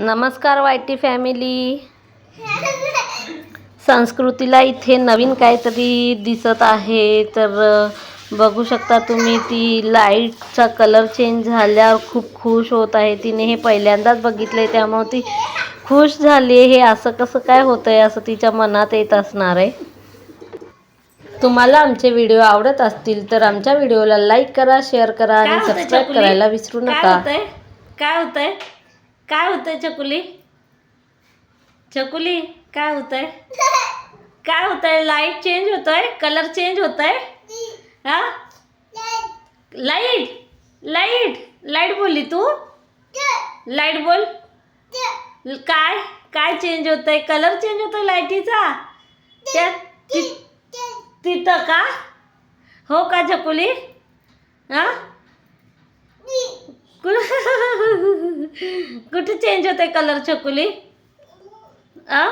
नमस्कार YT family. संस्कृतीला इथे नवीन काहीतरी दिसत आहे. तर बघू शकता तुम्ही ती लाईटचा कलर चेंज झाल्यावर खूप खुश होत आहे. तिने हे पहिल्यांदाच बघितले त्यामुळे ती खुश झाली हे असं कसं काय होतं आहे असं तिच्या मनात येत असणार आहे. तुम्हाला आमचे व्हिडिओ आवडत असतील तर आमच्या व्हिडिओला लाईक करा शेअर करा आणि सबस्क्राईब? करायला विसरू नका. काय होतंय? काय होतंय चकुली? चकुली काय होतंय? काय होतंय? लाइट चेंज होतोय? कलर चेंज होतोय? हा? लाइट लाइट लाइट बोलली तू? लाइट बोल. काय? काय चेंज होतंय? कलर चेंज होतोय लाईटीचा त्या ति- तिथं का? हो का चकुली? हा? कुठे चेंज होते कलर चकुली आ?